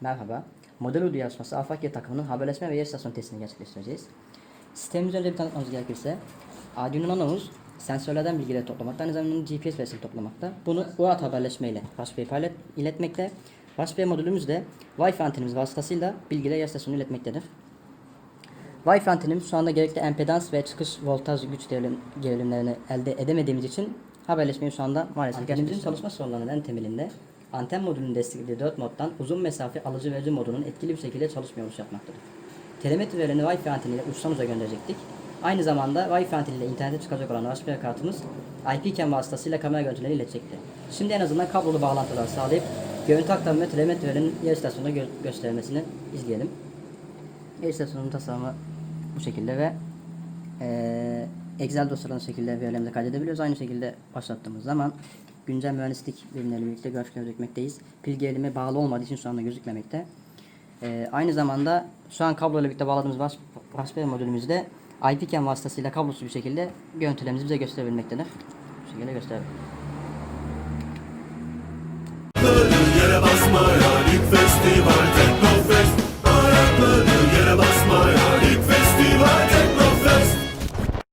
Merhaba. Model uydu yarışması Afakya takımının haberleşme ve yer istasyonu testini gerçekleştireceğiz. Sistemimizi önce bir tanıtmamız gerekirse Arduino Nano'muz sensörlerden bilgileri toplamakta, aynı zamanda GPS verisini toplamakta. Bunu UART haberleşme ile Raspberry ile iletmekte. Raspberry modülümüz de Wi-Fi antenimiz vasıtasıyla bilgileri yer istasyonuna iletmektedir. Wi-Fi antenimiz şu anda gerekli empedans ve çıkış voltaj güç gerilim- gerilimlerini elde edemediğimiz için haberleşmeyi şu anda maalesef Antenimizin çalışma sorunlarının en temelinde anten modülünün desteklediği 4 moddan uzun mesafe alıcı verici modunun etkili bir şekilde çalışmıyor oluş yapmaktadır. Telemetri verilerini Wi-Fi anteniyle uçtan uca gönderecektik. Aynı zamanda Wi-Fi anteniyle internete çıkacak olan Raspberry kartımız IP cam vasıtasıyla kamera görüntüleri iletecekti. Şimdi en azından kablolu bağlantılar sağlayıp görüntü aktarımı ve telemetri verilerinin yer istasyonunda gö- gösterilmesini izleyelim. Yer istasyonunun tasarımı bu şekilde ve eee Excel dosyalarını şekilde verilerimizi kaydedebiliyoruz. Aynı şekilde başlattığımız zaman güncel mühendislik bilimleriyle birlikte grafikler gözükmekteyiz. Pil gerilimi bağlı olmadığı için şu anda gözükmemekte. Eee, aynı zamanda şu an kablo ile birlikte bağladığımız Ras- Raspberry modülümüzde IP cam vasıtasıyla kablosuz bir şekilde görüntülerimizi bize gösterebilmektedir. Bu şekilde gösterelim.